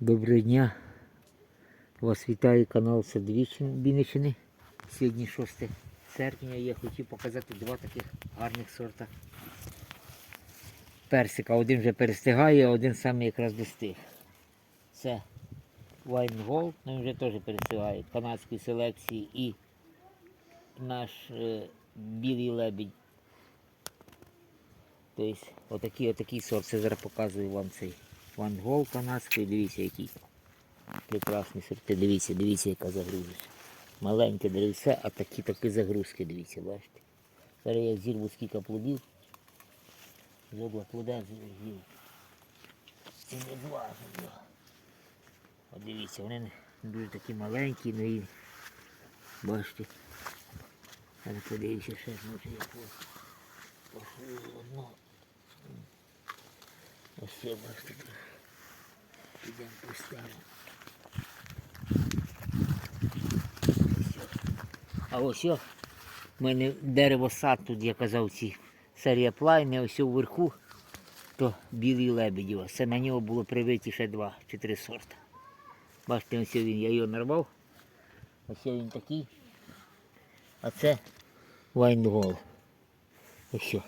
Доброго дня. Вас вітає канал Садвічин Вінниччини. Сьогодні 6 серпня я хотів показати два таких гарних сорта персика. Один вже перестигає, а один саме якраз достиг. Це Wine Gold, ну він вже теж перестигає, канадської селекції і наш е, білий лебідь. Тобто отакий, отакий сорт. Це зараз показую вам цей Ван Гол канадський. Дивіться, який прекрасний сорти. Дивіться, дивіться, яка загрузка. Маленьке деревце, а такі такі загрузки, дивіться, бачите. Зараз я зірву скільки плодів. З одного плода з'їв. Це не два. От дивіться, вони дуже такі маленькі, ну і бачите. Зараз подивіться ще, може я пошлю одно. Ось бачите. Підемо поставимо. А ось о, в мене дерево сад тут, я казав, ці серія плайни, ось о вверху, то білий лебедєва. Це на нього було привиті ще два чи три сорта. Бачите, ось він, я його нарвав. Ось він такий. А це вайнгол. Ось. о.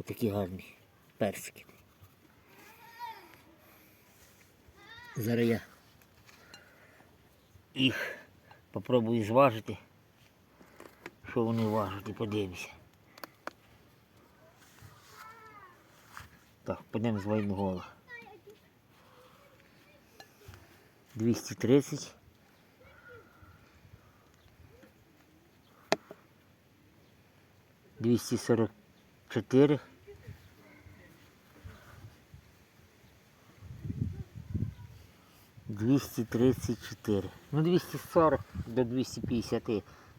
Отакі гарні персики. Зараз я їх попробую зважити. Що вони важать і подивимося. Так, підемо з вайнгола. 230. Двісті сорок чотири. Двісті тридцять чотири. Ну 240 до 250.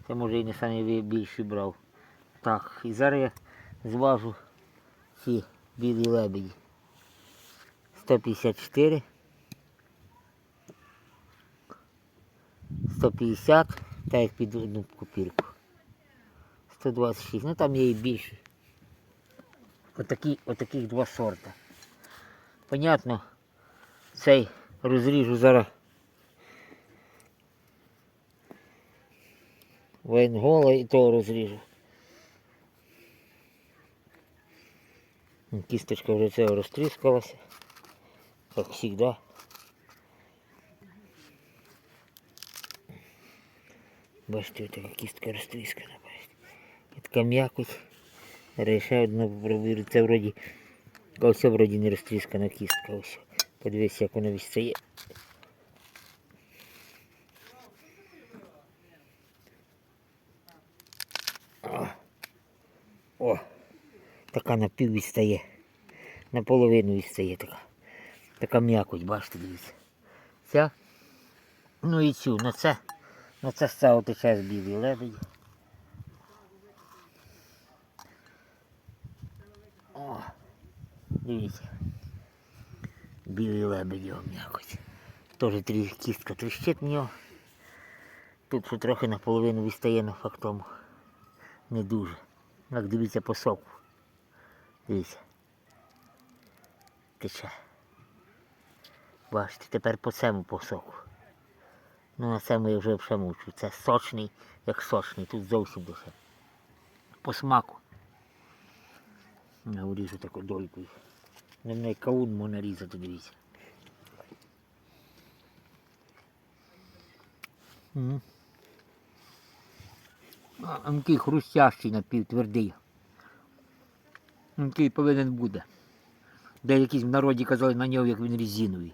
Це може і не саме більший брав. Так, і зараз я зважу ці білі лебеді. 154. 150, так як під одну копірку. 126, ну там є і більше. Отакі, отаких два сорта. Понятно, цей розріжу зараз воєнгола і того розріжу. Кісточка вже цього розтріскалася, як завжди. Бачите, така кістка розтріскана. бачите. І така м'якоть. Зараз ще одна. Це вроді, ось вроді не розтріскана кістка. Ось. Подивись, як вона відстає. О, О, така напів відстає. Наполовину відстає така. Така м'якоть, бачите, дивіться. Ця. Ну і цю, на це. На це стало тече з білий лебедь. О, дивіться. Білий лебедь його м'якоть. Теж трішки кістка тріщить в нього. Тут що трохи наполовину відстає на фактому. Не дуже. Як дивіться по соку. Дивіться. Тече. Бачите, тепер по цьому по соку. Ну на цьому я вже вже мучу. Це сочний, як сочний, тут зовсім дешев. По смаку. Я уріжу таку долькою. На мене каун можна різати, дивіться. А, такий хрустящий напівтвердий. Він такий повинен бути. Деякі в народі казали на нього, як він резиновий.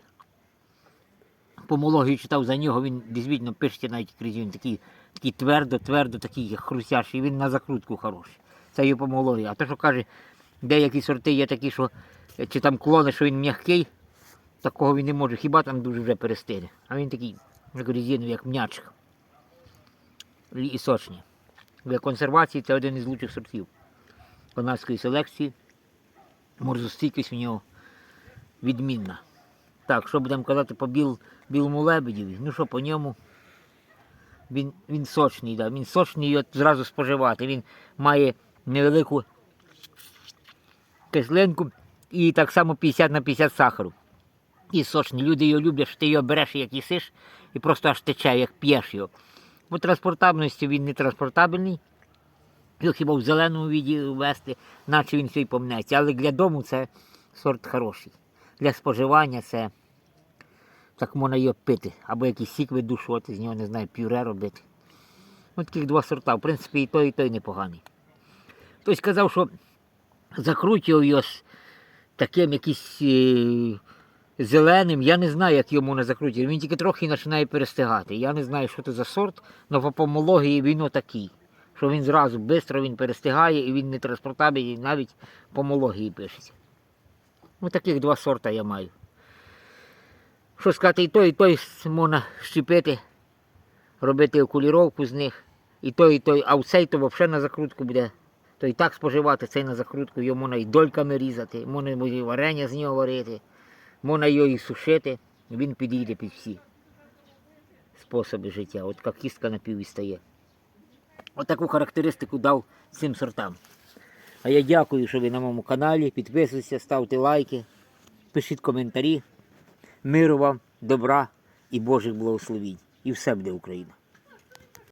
Помологію читав за нього, він дійсно пишете навіть крізь він такий, такий твердо, твердо, такий як хрустящий, він на закрутку хороший. Це його помологія. А то, що каже, деякі сорти є такі, що чи там клони, що він м'який, такого він не може, хіба там дуже вже перестине. А він такий, як резиновий, як м'ячик. І і сочний. Для консервації це один із лучших сортів канадської селекції. Морзостійкість у нього відмінна. Так, що будемо казати по біл, білому лебедіві? Ну що по ньому? Він, він сочний, да. він сочний і от зразу споживати. Він має невелику кислинку і так само 50 на 50 сахару. І сочний. Люди його люблять, що ти його береш, як їсиш, і просто аж тече, як п'єш його. По транспортабельності він не транспортабельний. Його хіба в зеленому віді ввести, наче він все й помнеться. Але для дому це сорт хороший. Для споживання це так можна його пити. Або якийсь сік видушувати, з нього не знаю, пюре робити. Ось таких два сорта. В принципі, і той, і той непоганий. Хтось казав, що закручував його таким якийсь е, зеленим. Я не знаю, як його можна закрутити. Він тільки трохи починає перестигати. Я не знаю, що це за сорт, але по помології він отакий. Що він зразу швидко він перестигає і він не транспортабельний, навіть помології пишеться. Ось таких два сорта я маю. Що сказати, і той, і той можна щепити, робити окуліровку з них. І той, і той, а цей то взагалі на закрутку буде. То і так споживати, цей на закрутку, його можна і дольками різати, можна і варення з нього варити, можна його і сушити, він підійде під всі способи життя. От як кістка напівістає. От таку характеристику дав цим сортам. А я дякую, що ви на моєму каналі. Підписуйтесь, ставте лайки, пишіть коментарі. Миру вам, добра і Божих благословінь. І все буде Україна.